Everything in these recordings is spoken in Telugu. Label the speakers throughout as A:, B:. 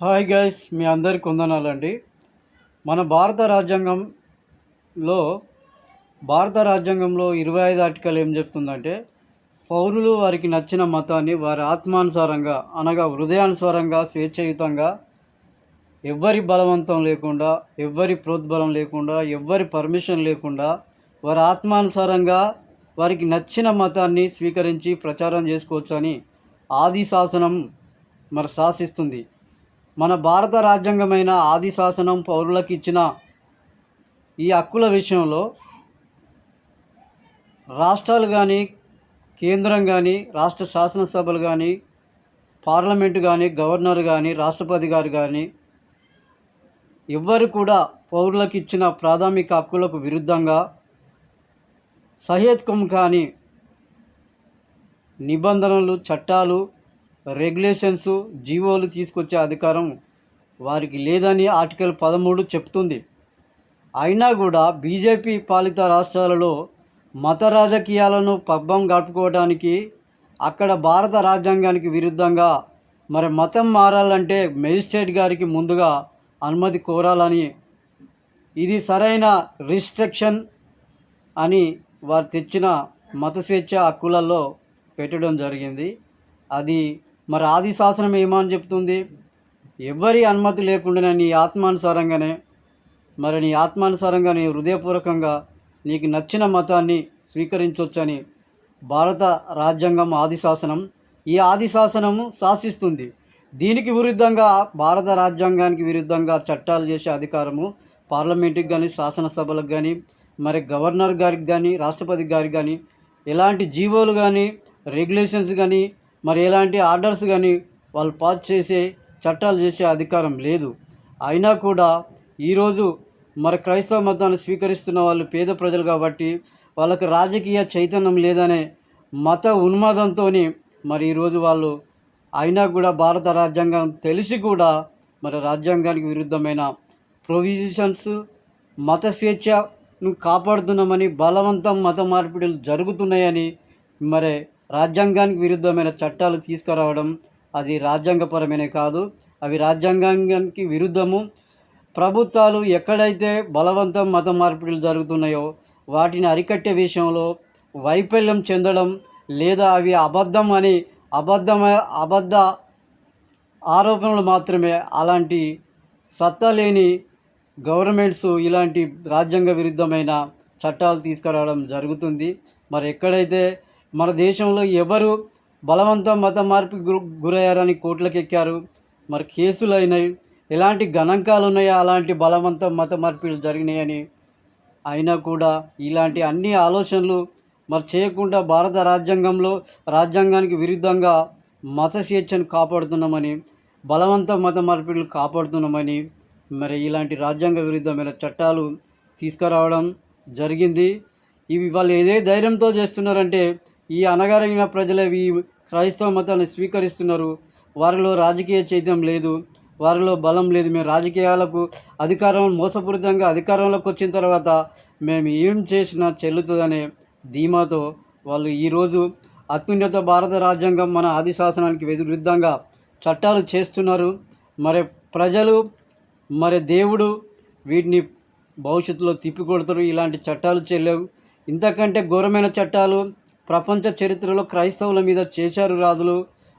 A: హాయ్ గైస్ మీ అందరికి వందనాలండి మన భారత రాజ్యాంగంలో భారత రాజ్యాంగంలో ఇరవై ఐదు ఆర్టికల్ ఏం చెప్తుందంటే పౌరులు వారికి నచ్చిన మతాన్ని వారి ఆత్మానుసారంగా అనగా హృదయానుసారంగా స్వేచ్ఛయుతంగా ఎవ్వరి బలవంతం లేకుండా ఎవ్వరి ప్రోద్బలం లేకుండా ఎవ్వరి పర్మిషన్ లేకుండా వారి ఆత్మానుసారంగా వారికి నచ్చిన మతాన్ని స్వీకరించి ప్రచారం చేసుకోవచ్చని ఆది శాసనం మరి శాసిస్తుంది. మన భారత రాజ్యాంగమైన ఆది శాసనం పౌరులకు ఇచ్చిన ఈ హక్కుల విషయంలో రాష్ట్రాలు కానీ కేంద్రం కానీ రాష్ట్ర శాసనసభలు కానీ పార్లమెంటు కానీ గవర్నర్ కానీ రాష్ట్రపతి గారు కానీ ఎవ్వరు కూడా పౌరులకు ఇచ్చిన ప్రాథమిక హక్కులకు విరుద్ధంగా సహేతుకం కానీ నిబంధనలు చట్టాలు రెగ్యులేషన్స్ జీవోలు తీసుకొచ్చే అధికారం వారికి లేదని ఆర్టికల్ పదమూడు చెప్తుంది. అయినా కూడా బీజేపీ పాలిత రాష్ట్రాలలో మత రాజకీయాలను పబ్బం గడుపుకోవడానికి అక్కడ భారత రాజ్యాంగానికి విరుద్ధంగా మరి మతం మారాలంటే మెజిస్ట్రేట్ గారికి ముందుగా అనుమతి కోరాలని ఇది సరైన రిస్ట్రిక్షన్ అని వారు తెచ్చిన మత స్వేచ్ఛ హక్కులలో పెట్టడం జరిగింది. అది మరి ఆది శాసనం ఏమని చెప్తుంది? ఎవరి అనుమతి లేకుండా నీ ఆత్మానుసారంగానే మరి నీ ఆత్మానుసారంగా నీ హృదయపూర్వకంగా నీకు నచ్చిన మతాన్ని స్వీకరించవచ్చని భారత రాజ్యాంగం ఆది శాసనం. ఈ ఆది శాసనము శాసిస్తుంది. దీనికి విరుద్ధంగా భారత రాజ్యాంగానికి విరుద్ధంగా చట్టాలు చేసే అధికారము పార్లమెంటుకి కానీ శాసనసభలకు కానీ మరి గవర్నర్ గారికి కానీ రాష్ట్రపతి గారికి కానీ ఎలాంటి జీవోలు కానీ రెగ్యులేషన్స్ కానీ మరి ఎలాంటి ఆర్డర్స్ కానీ వాళ్ళు పాస్ చేసే చట్టాలు చేసే అధికారం లేదు. అయినా కూడా ఈరోజు మరి క్రైస్తవ మతాన్ని స్వీకరిస్తున్న వాళ్ళు పేద ప్రజలు కాబట్టి వాళ్ళకు రాజకీయ చైతన్యం లేదనే మత ఉన్మాదంతో మరి ఈరోజు వాళ్ళు అయినా కూడా భారత రాజ్యాంగం తెలిసి కూడా మరి రాజ్యాంగానికి విరుద్ధమైన ప్రొవిజన్స్ మత స్వేచ్ఛను కాపాడుతున్నామని బలవంతం మత మార్పిడులు జరుగుతున్నాయని మరి రాజ్యాంగానికి విరుద్ధమైన చట్టాలు తీసుకురావడం అది రాజ్యాంగపరమైన కాదు. అవి రాజ్యాంగానికి విరుద్ధము. ప్రభుత్వాలు ఎక్కడైతే బలవంతం మత మార్పిడులు జరుగుతున్నాయో వాటిని అరికట్టే విషయంలో వైఫల్యం చెందడం లేదా అవి అబద్ధం అని అబద్ధమ అబద్ధ ఆరోపణలు మాత్రమే. అలాంటి సత్తా లేని గవర్నమెంట్స్ ఇలాంటి రాజ్యాంగ విరుద్ధమైన చట్టాలు తీసుకురావడం జరుగుతుంది. మరి ఎక్కడైతే మన దేశంలో ఎవరు బలవంతం మత మార్పు గురయ్యారని కోట్లకెక్కారు. మరి కేసులు అయినాయి ఎలాంటి గణాంకాలు ఉన్నాయో అలాంటి బలవంతం మత మార్పిడులు జరిగినాయని అయినా కూడా ఇలాంటి అన్ని ఆలోచనలు మరి చేయకుండా భారత రాజ్యాంగంలో రాజ్యాంగానికి విరుద్ధంగా మత స్వేచ్ఛను కాపాడుతున్నామని బలవంత మత మార్పిడులు కాపాడుతున్నామని మరి ఇలాంటి రాజ్యాంగ విరుద్ధమైన చట్టాలు తీసుకురావడం జరిగింది. ఇవి వాళ్ళు ఏదే ధైర్యంతో చేస్తున్నారంటే ఈ అనగారిన ప్రజలు ఈ క్రైస్తవ మతాన్ని స్వీకరిస్తున్నారు. వారిలో రాజకీయ చైతన్యం లేదు. వారిలో బలం లేదు. మేము రాజకీయాలకు అధికారం మోసపూరితంగా అధికారంలోకి వచ్చిన తర్వాత మేము ఏం చేసినా చెల్లుతుందనే ధీమాతో వాళ్ళు ఈరోజు అత్యున్నత భారత రాజ్యాంగం మన ఆది శాసనానికి విరుద్ధంగా చట్టాలు చేస్తున్నారు. మరి ప్రజలు మరి దేవుడు వీటిని భవిష్యత్తులో తిప్పికొడతారు. ఇలాంటి చట్టాలు చెల్లవు ఇంతకంటే ఘోరమైన చట్టాలు ప్రపంచ చరిత్రలో క్రైస్తవుల మీద చేశారు రాజులు.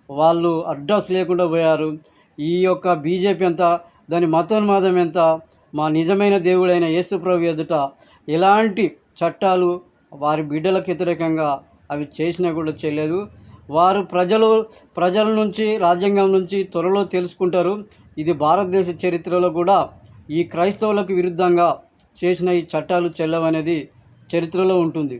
A: వాళ్ళు అడ్రస్ లేకుండా పోయారు. ఈ యొక్క బీజేపీ ఎంత దాని మతోన్మాదం ఎంత మా నిజమైన దేవుడైన యేసుప్రభు ఎదుట ఎలాంటి చట్టాలు వారి బిడ్డలకు వ్యతిరేకంగా అవి చేసినా కూడా చేయలేదు. వారు ప్రజలు ప్రజల నుంచి రాజ్యాంగం నుంచి త్వరలో తెలుసుకుంటారు. ఇది భారతదేశ చరిత్రలో కూడా ఈ క్రైస్తవులకు విరుద్ధంగా చేసిన ఈ చట్టాలు చెల్లవనేది చరిత్రలో ఉంటుంది.